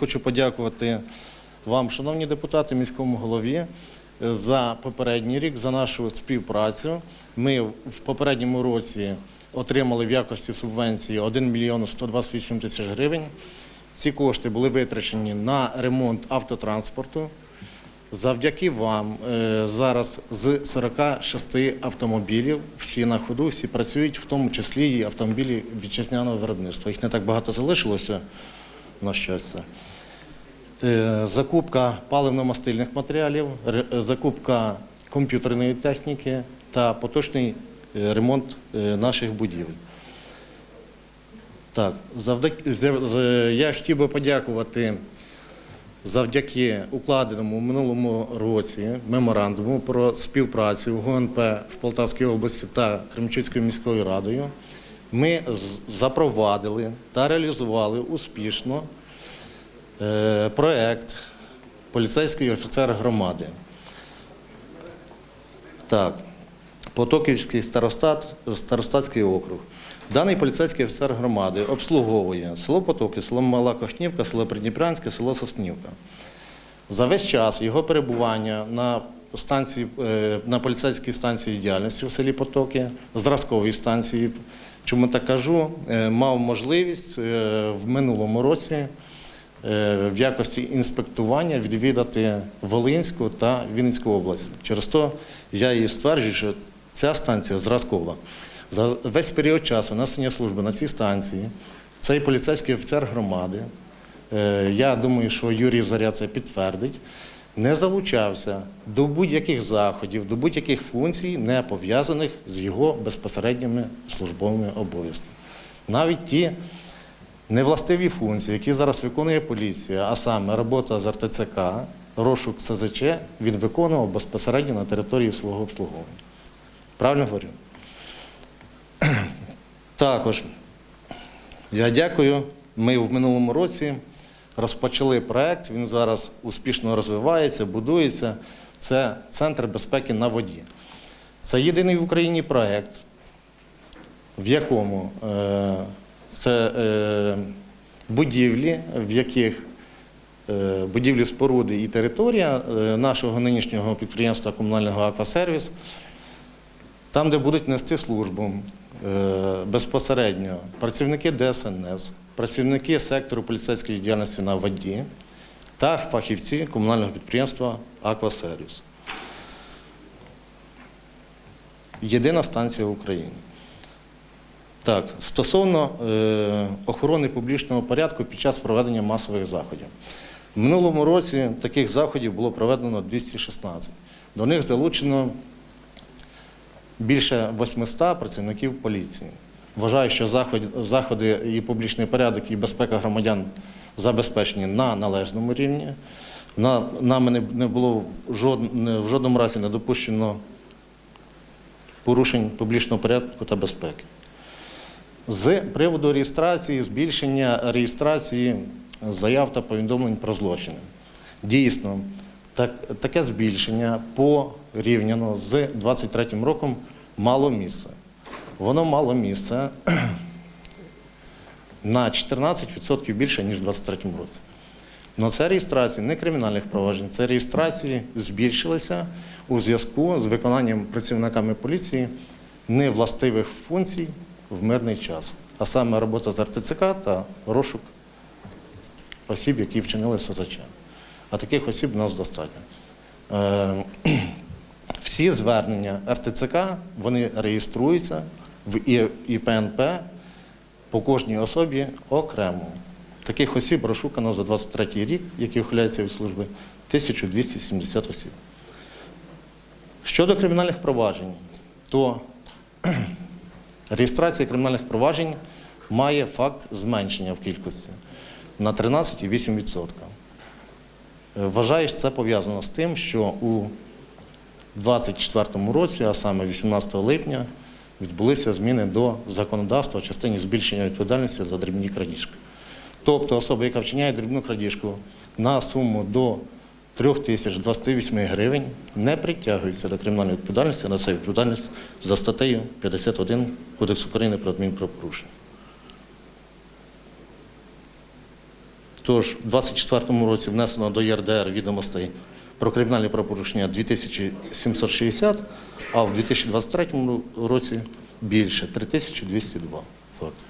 хочу подякувати вам, шановні депутати, міському голові, е, за попередній рік, за нашу співпрацю. Ми в попередньому році отримали в якості субвенції 1 мільйон 128 тисяч гривень. Ці кошти були витрачені на ремонт автотранспорту. Завдяки вам е, зараз з 46 автомобілів всі на ходу, всі працюють, в тому числі і автомобілі вітчизняного виробництва. Їх не так багато залишилося, на щастя. Е, Закупка паливно-мастильних матеріалів, е, закупка комп'ютерної техніки та поточний е, ремонт наших будівель. Так, я хотів би подякувати завдяки укладеному в минулому році меморандуму про співпрацю ГУНП в Полтавській області та Кремчицькою міською радою. Ми запровадили та реалізували успішно проект поліцейський офіцер громади. Так, Потоківський старостат, старостатський округ. Даний поліцейський офіцер громади обслуговує село Потоки, село Мала Кохнівка, село Придніпрянське, село Соснівка. За весь час його перебування на станції, е, на поліцейській станції діяльності в селі Потоки, зразковій станції, чому так кажу, е, мав можливість е, в минулому році е, в якості інспектування відвідати Волинську та Вінницьку область. Через то я і стверджую, що ця станція зразкова. За весь період часу несення служби на цій станції цей поліцейський офіцер громади, е, я думаю, що Юрій Заря це підтвердить, не залучався до будь-яких заходів, до будь-яких функцій, не пов'язаних з його безпосередніми службовими обов'язками. Навіть ті невластиві функції, які зараз виконує поліція, а саме робота з РТЦК, розшук СЗЧ, він виконував безпосередньо на території свого обслуговування. Правильно говорю? Також я дякую. Ми в минулому році розпочали проект. Він зараз успішно розвивається, будується. Це Центр безпеки на воді. Це єдиний в Україні проект, в якому е, це е, будівлі, в яких е, будівлі споруди і територія е, нашого нинішнього підприємства комунального аквасервіс, там, де будуть нести службу е, безпосередньо працівники ДСНС, працівники сектору поліцейської діяльності на воді та фахівці комунального підприємства Аквасервіс. Єдина станція в Україні. Так, стосовно е, охорони публічного порядку під час проведення масових заходів. В минулому році таких заходів було проведено 216. До них залучено більше 800 працівників поліції. Вважаю, що заходи, заходи і публічний порядок, і безпека громадян забезпечені на належному рівні. На, нами не, не було в, жод, не- в жодному разі не допущено порушень публічного порядку та безпеки. З приводу реєстрації, збільшення реєстрації заяв та повідомлень про злочини. Дійсно, так, таке збільшення порівняно з 23 роком мало місце. Воно мало місце на 14% більше, ніж у 23 році. Но це реєстрації не кримінальних проваджень, це реєстрації збільшилися у зв'язку з виконанням працівниками поліції невластивих функцій в мирний час, а саме робота з РТЦК та розшук осіб, які вчинили СЗЧ. А таких осіб у нас достатньо. Е, Всі звернення РТЦК вони реєструються в ІПНП по кожній особі окремо. Таких осіб розшукано за 23 рік, які ухиляються від служби, 1270 осіб. Щодо кримінальних проваджень, то реєстрація кримінальних проваджень має факт зменшення в кількості на 13,8%. Е, Вважаю, що це пов'язано з тим, що у 2024 році, а саме 18 липня, відбулися зміни до законодавства в частині збільшення відповідальності за дрібні крадіжки. Тобто особа, яка вчиняє дрібну крадіжку на суму до 3028 гривень, не притягується до кримінальної відповідальності, а несе відповідальність за статтею 51 Кодексу України про адмінправопорушення. Тож, у 2024 році внесено до ЄРДР відомостей про кримінальні правопорушення 2760, а в 2023 році більше 3202 факти.